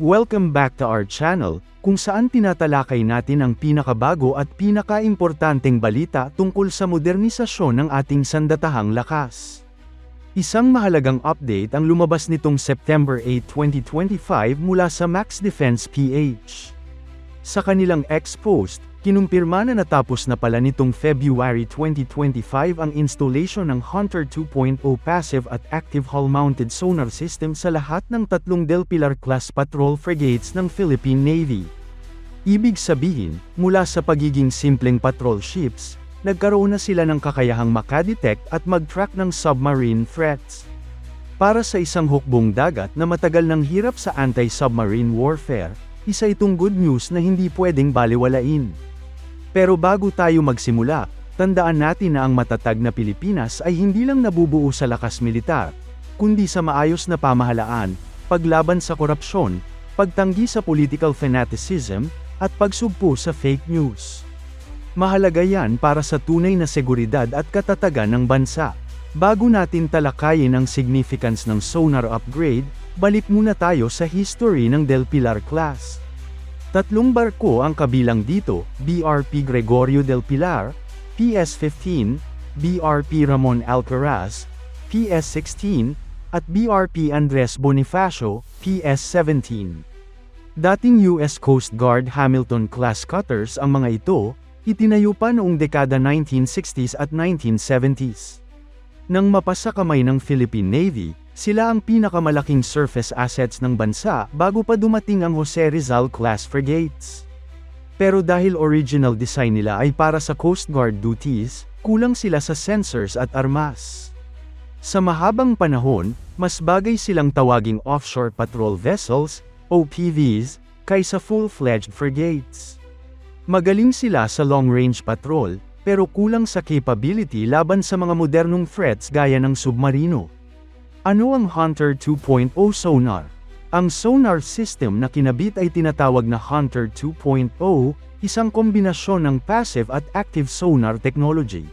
Welcome back to our channel, kung saan tinatalakay natin ang pinakabago at pinakaimportanteng balita tungkol sa modernisasyon ng ating sandatahang lakas. Isang mahalagang update ang lumabas nitong September 8, 2025 mula sa Max Defense PH. Sa kanilang ex-post, kinumpirma na natapos na pala nitong February 2025 ang installation ng Hunter 2.0 passive at active hull-mounted sonar system sa lahat ng tatlong Del Pilar-class patrol frigates ng Philippine Navy. Ibig sabihin, mula sa pagiging simpleng patrol ships, nagkaroon na sila ng kakayahang makadetect at mag-track ng submarine threats. Para sa isang hukbong dagat na matagal ng hirap sa anti-submarine warfare, isa itong good news na hindi pwedeng baliwalain. Pero bago tayo magsimula, tandaan natin na ang matatag na Pilipinas ay hindi lang nabubuo sa lakas militar, kundi sa maayos na pamahalaan, paglaban sa korupsyon, pagtanggi sa political fanaticism, at pagsugpo sa fake news. Mahalaga yan para sa tunay na seguridad at katatagan ng bansa. Bago natin talakayin ang significance ng sonar upgrade, balik muna tayo sa history ng Del Pilar class. Tatlong barko ang kabilang dito, BRP Gregorio del Pilar, PS-15, BRP Ramon Alcaraz, PS-16, at BRP Andres Bonifacio, PS-17. Dating US Coast Guard Hamilton-class cutters ang mga ito, itinayo pa noong dekada 1960s at 1970s. Nang mapasa kamay ng Philippine Navy, sila ang pinakamalaking surface assets ng bansa bago pa dumating ang Jose Rizal class frigates. Pero dahil original design nila ay para sa Coast Guard duties, kulang sila sa sensors at armas. Sa mahabang panahon, mas bagay silang tawaging offshore patrol vessels, OPVs, kaysa full-fledged frigates. Magaling sila sa long-range patrol, pero kulang sa capability laban sa mga modernong threats gaya ng submarino. Ano ang Hunter 2.0 sonar? Ang sonar system na kinabit ay tinatawag na Hunter 2.0, isang kombinasyon ng passive at active sonar technology.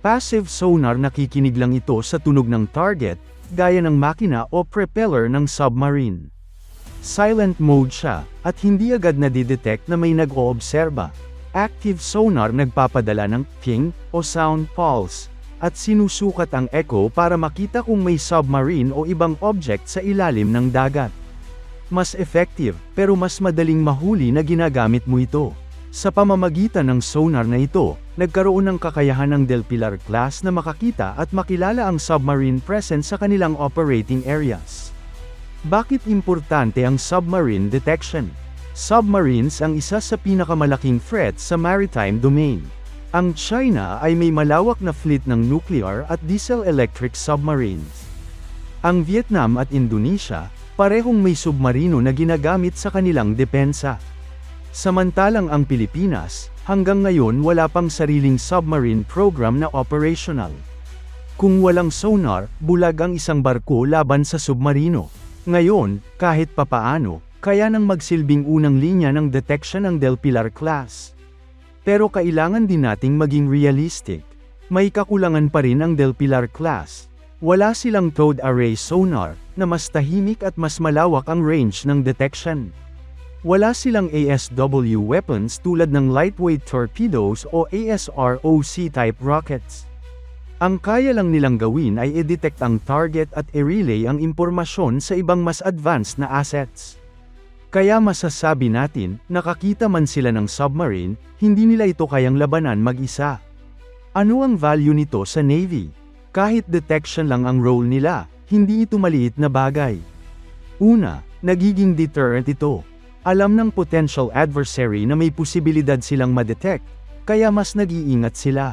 Passive sonar nakikinig lang ito sa tunog ng target, gaya ng makina o propeller ng submarine. Silent mode siya, at hindi agad nadidetect na may nag-oobserba. Active sonar nagpapadala ng ping o sound pulse, at sinusukat ang echo para makita kung may submarine o ibang object sa ilalim ng dagat. Mas effective, pero mas madaling mahuli na ginagamit mo ito. Sa pamamagitan ng sonar na ito, nagkaroon ng kakayahan ng Del Pilar class na makakita at makilala ang submarine presence sa kanilang operating areas. Bakit importante ang submarine detection? Submarines ang isa sa pinakamalaking threat sa maritime domain. Ang China ay may malawak na fleet ng nuclear at diesel-electric submarines. Ang Vietnam at Indonesia, parehong may submarino na ginagamit sa kanilang depensa. Samantalang ang Pilipinas, hanggang ngayon wala pang sariling submarine program na operational. Kung walang sonar, bulag ang isang barko laban sa submarino. Ngayon, kahit papaano, kaya nang magsilbing unang linya ng detection ng Del Pilar class. Pero kailangan din nating maging realistic. May kakulangan pa rin ang Del Pilar class. Wala silang towed array sonar, na mas tahimik at mas malawak ang range ng detection. Wala silang ASW weapons tulad ng lightweight torpedoes o ASROC-type rockets. Ang kaya lang nilang gawin ay i-detect ang target at i-relay ang impormasyon sa ibang mas advanced na assets. Kaya masasabi natin, nakakita man sila ng submarine, hindi nila ito kayang labanan mag-isa. Ano ang value nito sa Navy? Kahit detection lang ang role nila, hindi ito maliit na bagay. Una, nagiging deterrent ito. Alam ng potential adversary na may posibilidad silang madetect, kaya mas nag-iingat sila.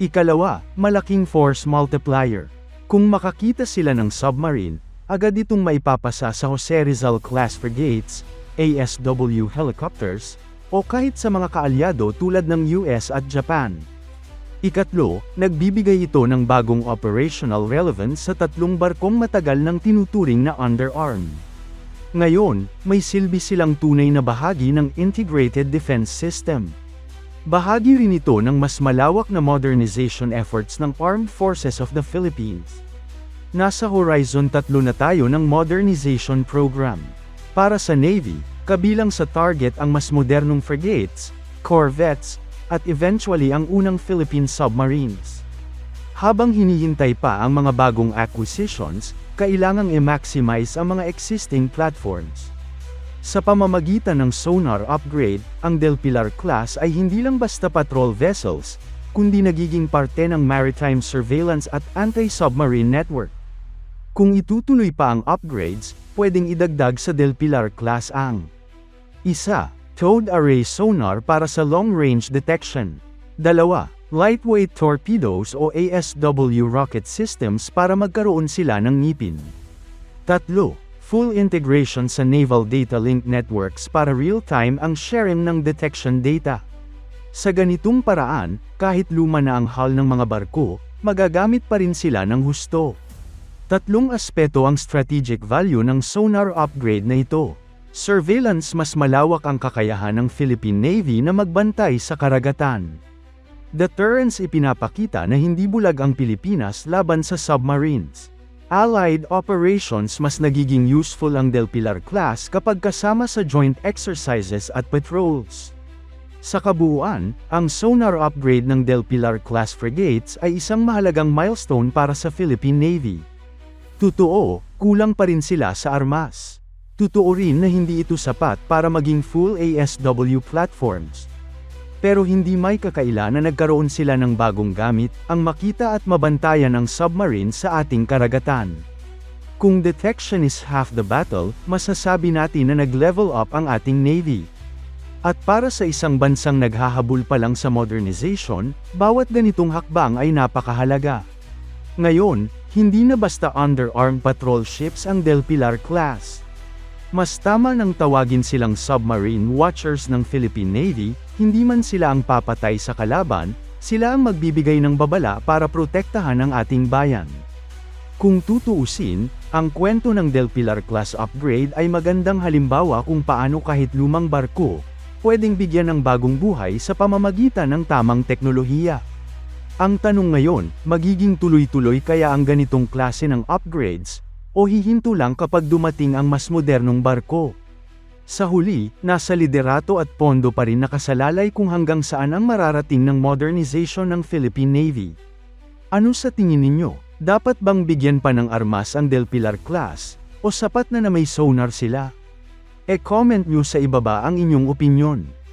Ikalawa, malaking force multiplier. Kung makakita sila ng submarine, agad itong maipapasa sa Jose Rizal class frigates, ASW helicopters, o kahit sa mga kaalyado tulad ng US at Japan. Ikatlo, nagbibigay ito ng bagong operational relevance sa tatlong barkong matagal ng tinuturing na underarm. Ngayon, may silbi silang tunay na bahagi ng integrated defense system. Bahagi rin ito ng mas malawak na modernization efforts ng Armed Forces of the Philippines. Nasa Horizon 3 na tayo ng modernization program. Para sa Navy, kabilang sa target ang mas modernong frigates, corvettes, at eventually ang unang Philippine submarines. Habang hinihintay pa ang mga bagong acquisitions, kailangang i-maximize ang mga existing platforms. Sa pamamagitan ng sonar upgrade, ang Del Pilar class ay hindi lang basta patrol vessels, kundi nagiging parte ng maritime surveillance at anti-submarine network. Kung itutuloy pa ang upgrades, pwedeng idagdag sa Del Pilar class ang isa, towed array sonar para sa long-range detection. Dalawa, lightweight torpedoes o ASW rocket systems para magkaroon sila ng ngipin. Tatlo, full integration sa Naval Data Link Networks para real-time ang sharing ng detection data. Sa ganitong paraan, kahit luma na ang hull ng mga barko, magagamit pa rin sila ng husto. Tatlong aspeto ang strategic value ng sonar upgrade na ito. Surveillance mas malawak ang kakayahan ng Philippine Navy na magbantay sa karagatan. Deterrence ipinapakita na hindi bulag ang Pilipinas laban sa submarines. Allied operations mas nagiging useful ang Del Pilar class kapag kasama sa joint exercises at patrols. Sa kabuuan, ang sonar upgrade ng Del Pilar class frigates ay isang mahalagang milestone para sa Philippine Navy. Totoo, kulang pa rin sila sa armas. Totoo rin na hindi ito sapat para maging full ASW platforms. Pero hindi may kakaila na nagkaroon sila ng bagong gamit, ang makita at mabantayan ng submarine sa ating karagatan. Kung detection is half the battle, masasabi natin na nag-level up ang ating Navy. At para sa isang bansang naghahabol pa lang sa modernization, bawat ganitong hakbang ay napakahalaga. Ngayon, hindi na basta underarmed patrol ships ang Del Pilar class. Mas tama nang tawagin silang submarine watchers ng Philippine Navy, hindi man sila ang papatay sa kalaban, sila ang magbibigay ng babala para protektahan ang ating bayan. Kung tutuusin, ang kwento ng Del Pilar class upgrade ay magandang halimbawa kung paano kahit lumang barko, pwedeng bigyan ng bagong buhay sa pamamagitan ng tamang teknolohiya. Ang tanong ngayon, magiging tuloy-tuloy kaya ang ganitong klase ng upgrades, o hihinto lang kapag dumating ang mas modernong barko. Sa huli, nasa liderato at pondo pa rin nakasalalay kung hanggang saan ang mararating ng modernization ng Philippine Navy. Ano sa tingin ninyo? Dapat bang bigyan pa ng armas ang Del Pilar class, o sapat na na may sonar sila? E-comment nyo sa ibaba ang inyong opinyon.